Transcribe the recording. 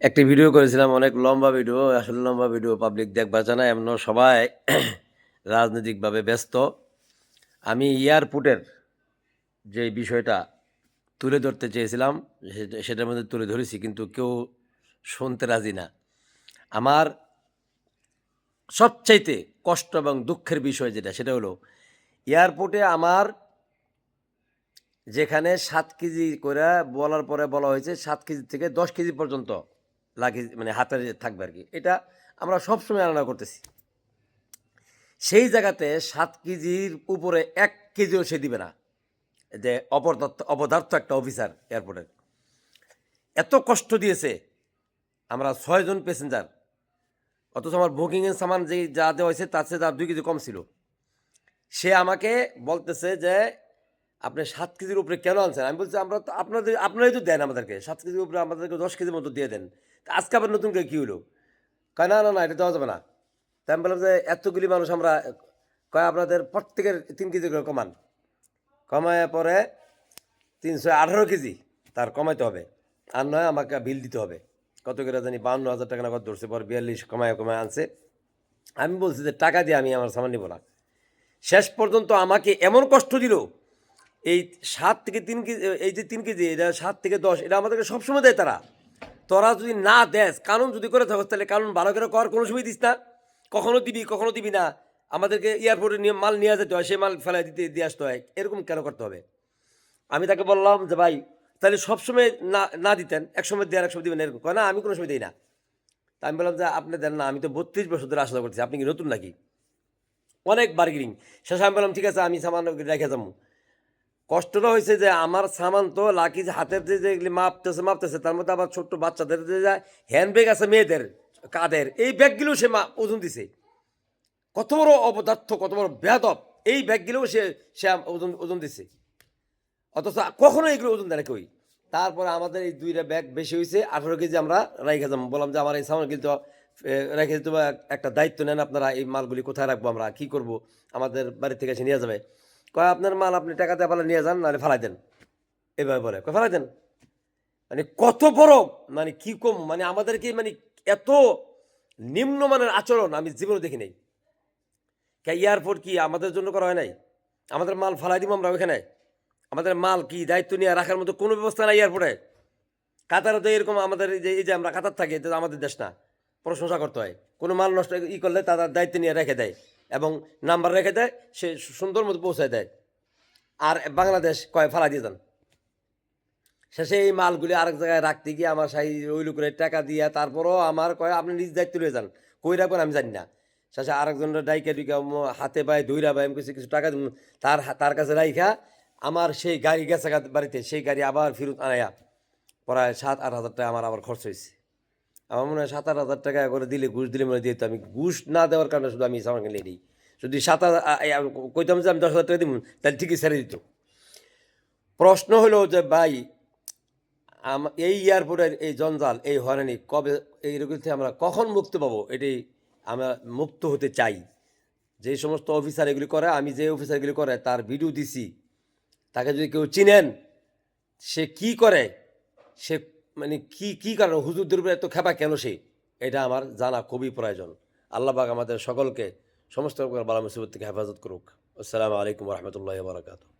একটি ভিডিও করেছিলাম, অনেক লম্বা ভিডিও, আসলে লম্বা ভিডিও পাবলিক দেখবার জানা এমন সবাই রাজনৈতিকভাবে ব্যস্ত। আমি এয়ারপোর্টের যে বিষয়টা তুলে ধরতে চেয়েছিলাম সেটার মধ্যে তুলে ধরেছি, কিন্তু কেউ শুনতে রাজি না। আমার সবচাইতে কষ্ট এবং দুঃখের বিষয় যেটা, সেটা হলো, এয়ারপোর্টে আমার যেখানে সাত কেজি করে বলার পরে বলা হয়েছে, সাত কেজি থেকে দশ কেজি পর্যন্ত লাগে মানে হাতে থাকবে আর কি এটা আমরা সবসময় আলোচনা করতেছি। সেই জায়গাতে সাত কেজির উপরে এক কেজিও সে দিবে না। যে অপদার্থ অপদার্থ একটা অফিসার এয়ারপোর্টের এত কষ্ট দিয়েছে আমরা ছয়জন প্যাসেঞ্জার। অথচ আমার বুকিংয়ের সামান যে যা দেওয়া হয়েছে তার চেয়ে তার দুই কেজি কম ছিল। সে আমাকে বলতেছে যে আপনি সাত কেজির উপরে কেন আনছেন? আমি বলছি, আমরা তো আপনাদের, আপনারাই তো দেন আমাদেরকে। সাত কেজির উপরে আমাদেরকে দশ কেজির মতো দিয়ে দেন। আজকে আবার নতুন করে কী হলো? কয়, না না না, এটা দেওয়া যাবে না। তাই আমি বললাম যে, এতগুলি মানুষ আমরা, কয়, আপনাদের প্রত্যেকের তিন কেজি করে কমান। কমায় পরে তিনশো আঠারো কেজি, তার কমাইতে হবে। আর নয়, আমাকে বিল দিতে হবে। কত করে জানি বাউন্ন হাজার টাকা না কত ধরছে, পর বিয়াল্লিশ কমায় কমায় আনছে। আমি বলছি যে, টাকা দিয়ে আমি আমার সামান নিব না। শেষ পর্যন্ত আমাকে এমন কষ্ট দিল এই সাত থেকে তিন কেজি, এই যে তিন কেজি, এটা সাত থেকে দশ, এটা আমাদেরকে সবসময় দেয় তারা। তোরা যদি না দেস, কানুন যদি করে থাকো তাহলে কানুন ভালো করে কর, কোনো সময় দিস না। কখনো দিবি কখনো দিবি না। আমাদেরকে এয়ারপোর্টে নিয়ে মাল নিয়ে যেতে হয় সে মাল ফেলাই দিতে, দিয়ে আসতে হয়। এরকম কেন করতে হবে? আমি তাকে বললাম যে, ভাই, তাহলে সবসময় না না দিতেন এক সময় দেওয়ার এক সময় দিবেন, এরকম। কয় না, আমি কোনো সময় দিই না। তা আমি বললাম যে, আপনি দেন না, আমি তো বত্রিশ বছর ধরে আশা করছি আপনি কি নতুন নাকি? অনেক বার্গেনিং। শেষে আমি বললাম, ঠিক আছে, আমি সামান রেখে যাব। কষ্টটা হয়েছে যে আমার সামান তো লাকি যে হাতের যে যেগুলি মাপতেছে মাপতেছে, তার মধ্যে আবার ছোট্ট বাচ্চাদের যে হ্যান্ড ব্যাগ আছে মেয়েদের, কাদের, এই ব্যাগগুলো সে মা ওজন দিছে। কত বড় অপদার্থ, কত বড় বেদব এই ব্যাগগুলোও সে সে ওজন ওজন দিছে। অথচ কখনো এগুলো ওজন দেয় না তারপরে আমাদের এই দুইটা ব্যাগ বেশি হয়েছে, আঠারো কেজি আমরা রেখে যাব। বললাম যে, আমার এই সামান কিন্তু রেখে দিতে একটা দায়িত্ব নেন আপনারা, এই মালগুলি কোথায় রাখব আমরা, কি করব? আমাদের বাড়ি থেকে এসে নিয়ে যাবে। কয়, আপনার মাল আপনি টাকা পালে নিয়ে যান, নাহলে ফালাই দেন। এভাবে বলে। কয়, ফালাই দেন? মানে কত বড় মানে কি কম মানে আমাদেরকে মানে এত নিম্নমানের আচরণ আমি জীবনে দেখি নাই। এয়ারপোর্ট কি আমাদের জন্য করা হয় নাই? আমাদের মাল ফালাই দিব আমরা ওইখানে? আমাদের মাল কি দায়িত্ব নিয়ে রাখার মতো কোনো ব্যবস্থা নাই এয়ারপোর্টে? কাতারে তো এরকম আমাদের যে, এই যে আমরা কাতার থাকি, এটা আমাদের দেশ না। প্রশংসা করতে হয়। কোনো মাল নষ্ট ই করলে তাদের দায়িত্ব নিয়ে রেখে দেয়। এবং নাম্বার রেখে দেয়, সে সুন্দর মতো পৌঁছায় দেয়। আর বাংলাদেশ কয় ফালা দিয়ে যান। শেষে এই মালগুলি আরেক জায়গায় রাখতে গিয়ে আমার সাই ওই লোকের টাকা দিয়া তারপরও আমার কয় আপনি নিজ দায়িত্ব লয়ে যান। কই রাখবেন আমি জানি না। শেষে আরেকজনের ডাইকে ডুইকা হাতে পায় দইরা পায় কিছু কিছু টাকা তার তার কাছে রাইখা আমার সেই গাড়ি গেছে বাড়িতে, সেই গাড়ি আবার ফেরত আনায়া প্রায় সাত, আট হাজার টাকা আমার আবার খরচ হয়েছে আমার মনে হয় সাত আট হাজার টাকা করে দিলে ঘুষ দিলে মনে দিত আমি ঘুষ না দেওয়ার কারণে শুধু আমি সামান কিনে দিই যদি সাত হাজার কইতাম যে আমি দশ হাজার টাকা দিব তাহলে ঠিকই ছেড়ে দিত। প্রশ্ন হলো যে, ভাই এই এয়ারপোর্টের এই জঞ্জাল, এই হয়রানি কবে, এইরকম থেকে আমরা কখন মুক্ত পাবো? এটি আমরা মুক্ত হতে চাই। যে সমস্ত অফিসার এগুলি করে, আমি যে অফিসার এগুলি করে, তার ভিডিও দিছি। তাকে যদি কেউ চিনেন, সে কি করে? সে মানে কি কি কারণ? হুজুর উপরে এত খেপা কেন সে? এটা আমার জানা খুবই প্রয়োজন। আল্লাহবাক আমাদের সকলকে সমস্ত রকমের বালা মুসিবত থেকে হেফাজত করুক। আসসালামু আলাইকুম রহমতুল্লাহ বারকাত